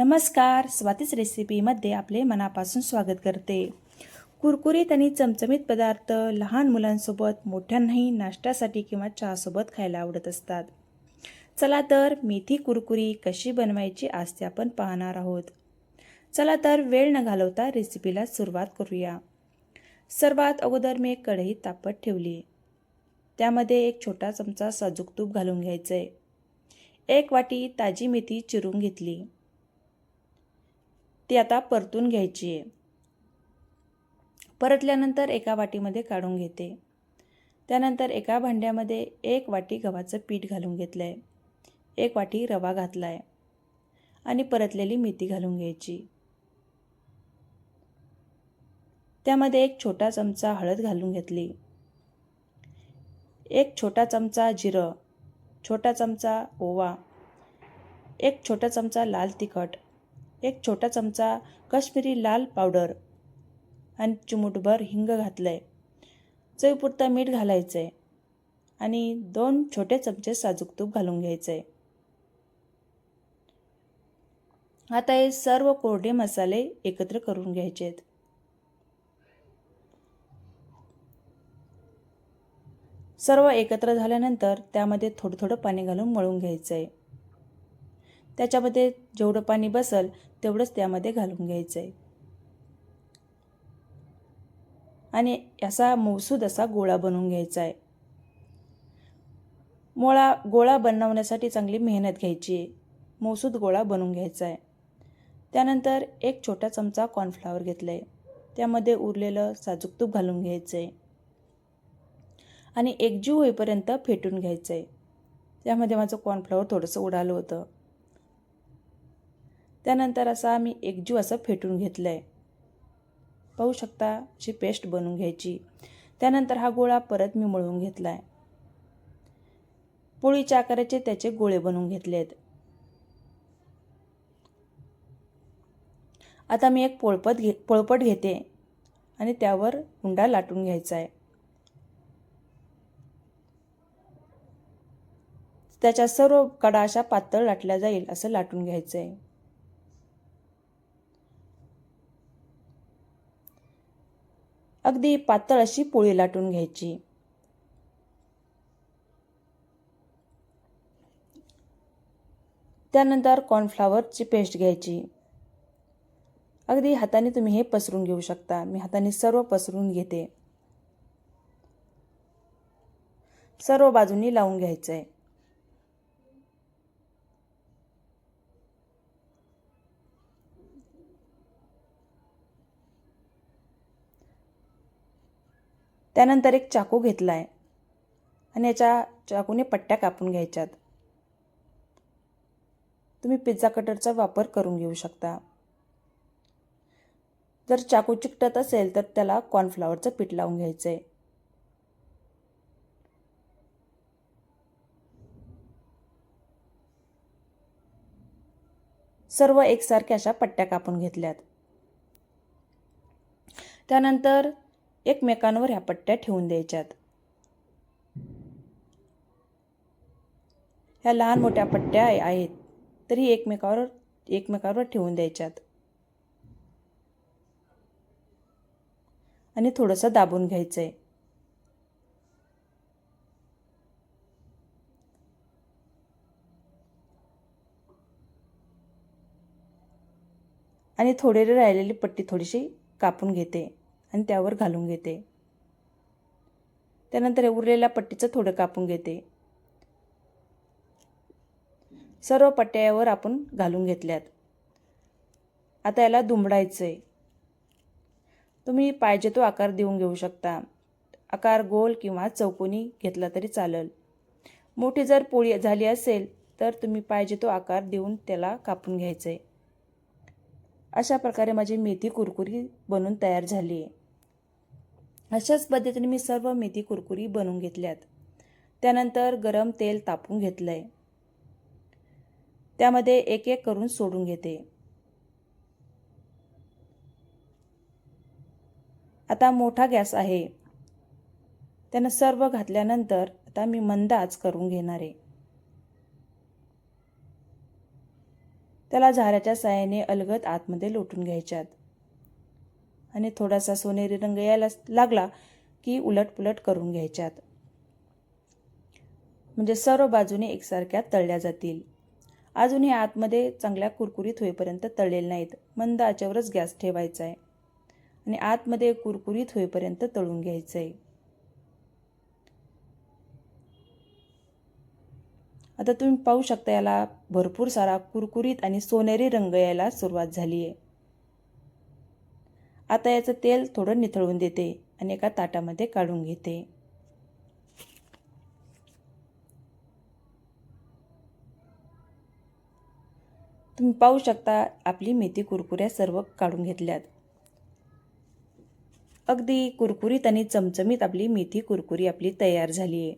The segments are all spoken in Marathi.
नमस्कार स्वातीच रेसिपीमध्ये आपले मनापासून स्वागत करते. कुरकुरीत आणि चमचमीत पदार्थ लहान मुलांसोबत मोठ्यांनाही नाश्त्यासाठी किंवा चहासोबत खायला आवडत असतात. चला तर मेथी कुरकुरी कशी बनवायची आज ते आपण पाहणार आहोत. चला तर वेळ न घालवता रेसिपीला सुरुवात करूया. सर्वात अगोदर मी एक कढई तापत ठेवली. त्यामध्ये एक छोटा चमचा साजूक तूप घालून घ्यायचं आहे एक वाटी ताजी मेथी चिरून घेतली. ती आता परतून घ्यायची आहे. परतल्यानंतर एका वाटीमध्ये काढून घेते. त्यानंतर एका भांड्यामध्ये एक वाटी गव्हाचं पीठ घालून घेतलं आहे एक वाटी रवा घातला आहे आणि परतलेली मेथी घालून घ्यायची. त्यामध्ये एक छोटा चमचा हळद घालून घेतली. एक छोटा चमचा जिरं. छोटा चमचा ओवा. एक छोटा चमचा लाल तिखट. एक छोटा चमचा काश्मीरी लाल पावडर आणि चिमूटभर हिंग घातलं आहे चवीपुरतं मीठ घालायचं आहे आणि दोन छोटे चमचे साजूक तूप घालून घ्यायचं आहे आता हे सर्व कोरडे मसाले एकत्र करून घ्यायचे आहेत सर्व एकत्र झाल्यानंतर त्यामध्ये थोडं थोडं पाणी घालून मळून घ्यायचं आहे त्याच्यामध्ये जेवढं पाणी बसल तेवढंच त्यामध्ये घालून घ्यायचं आहे आणि असा मौसूद असा गोळा बनवून घ्यायचा आहे मोळा गोळा बनवण्यासाठी चांगली मेहनत घ्यायची. आहे मौसूद गोळा बनवून घ्यायचा आहे त्यानंतर एक छोटा चमचा कॉर्नफ्लावर घेतलं आहे त्यामध्ये उरलेलं साजूक तूप घालून घ्यायचं आहे आणि एकजीव होईपर्यंत फेटून घ्यायचं आहे त्यामध्ये माझं कॉर्नफ्लॉवर थोडंसं उडालं होतं. त्यानंतर असा मी एकजीव असं फेटून घेतलं आहे पाहू शकता अशी पेस्ट बनवून घ्यायची. त्यानंतर हा गोळा परत मी मळून घेतला आहे पोळीच्या आकाराचे त्याचे गोळे बनवून घेतले आहेत आता मी एक पोळपट घे पोळपट घेते आणि त्यावर हुंडा लाटून घ्यायचा आहे त्याच्या सर्व कडा अशा पातळ लाटल्या जाईल असं लाटून घ्यायचं आहे अगदी पातळ अशी पोळी लाटून घ्यायची. त्यानंतर कॉर्नफ्लावरची पेस्ट घ्यायची. अगदी हाताने तुम्ही हे पसरून घेऊ शकता. मी हाताने सर्व पसरून घेते. सर्व बाजूंनी लावून घ्यायचं आहे त्यानंतर एक चाकू घेतला आहे आणि याच्या चाकूने पट्ट्या कापून घ्यायच्यात. तुम्ही पिझ्झा कटरचा वापर करून घेऊ शकता. जर चाकू चिकटत असेल तर त्याला कॉर्नफ्लॉवरचं पीठ लावून घ्यायचं आहे सर्व एकसारख्या अशा पट्ट्या कापून घेतल्यात. त्यानंतर एकमेकांवर ह्या पट्ट्या ठेवून द्यायच्यात. ह्या लहान मोठ्या पट्ट्या आहेत तरी एकमेकावर एकमेकावर ठेवून द्यायच्यात. आणि थोडंसं दाबून घ्यायचं आहे आणि थोडे राहिलेली पट्टी थोडीशी कापून घेते. आणि त्यावर घालून घेते. त्यानंतर उरलेल्या पट्टीचं थोडं कापून घेते. सर्व पट्ट्या यावर आपण घालून घेतल्यात. आता याला दुमडायचं आहे तुम्ही पाहिजे तो आकार देऊन घेऊ शकता. आकार गोल किंवा चौकोनी घेतला तरी चालेल. मोठी जर पोळी झाली असेल तर तुम्ही पाहिजे तो आकार देऊन त्याला कापून घ्यायचं आहे अशा प्रकारे माझी मेथी कुरकुरी बनून तयार झाली आहे अशाच पद्धतीने मी सर्व मेथी कुरकुरी बनवून घेतल्यात. त्यानंतर गरम तेल तापून घेतलं आहे त्यामध्ये एक एक करून सोडून घेते. आता मोठा गॅस आहे. त्यानं सर्व घातल्यानंतर आता मी मंद आच करून घेणार आहे. त्याला झाऱ्याच्या साह्याने अलगद आतमध्ये लोटून घ्यायच्यात. आणि थोडासा सोनेरी रंग यायला लागला की उलटपुलट करून घ्यायच्यात. म्हणजे सर्व बाजूने एकसारख्या तळल्या जातील. अजूनही आतमध्ये चांगल्या कुरकुरीत होईपर्यंत तळलेले नाहीत. मंद आचेवरच गॅस ठेवायचा आहे आणि आतमध्ये कुरकुरीत होईपर्यंत तळून घ्यायचं आहे आता तुम्ही पाहू शकता याला भरपूर सारा कुरकुरीत आणि सोनेरी रंग यायला सुरुवात झाली आहे आता याचं तेल थोडं निथळून देते आणि एका ताटामध्ये काढून घेते. तुम्ही पाहू शकता आपली मेथी कुरकुऱ्या सर्व काढून घेतल्यात. अगदी कुरकुरीत आणि चमचमीत आपली मेथी कुरकुरी आपली तयार झाली आहे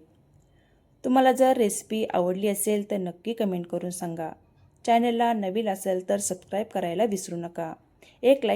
तुम्हाला जर रेसिपी आवडली असेल तर नक्की कमेंट करून सांगा. चॅनलला नवीन असेल तर सबस्क्राईब करायला विसरू नका. एक लाईक